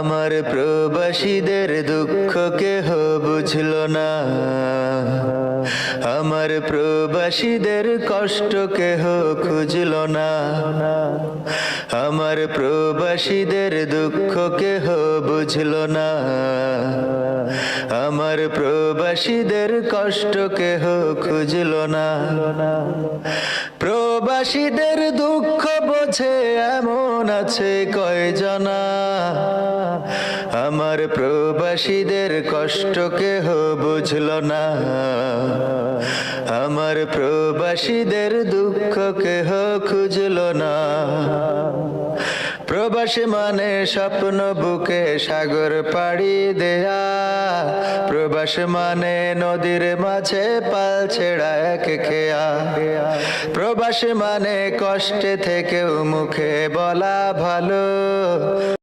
আমার প্রবাসীদের দুঃখ কেহ বুঝল না। আমার প্রবাসীদের কষ্ট কেহ খুঁজল না। আমার প্রবাসীদের দুঃখ কেহ বুঝল না। আমার প্রবাসীদের কষ্ট কেহ খুঁজল না। প্রবাসীদের দুঃখ বোঝে এমন আছে কয় কয়জনা। আমার প্রবাসীদের কষ্ট কেহ বুঝল না। আমার প্রবাসীদের দুঃখ কেহ খুঁজল না। প্রবাসী মানে স্বপ্ন বুকে সাগর পাড়ি দেয়া। প্রবাস মানে নদীর মাঝে পাল ছেড়া এক খেয়া। প্রবাস মানে কষ্টে থেকেও মুখে বলা ভালো।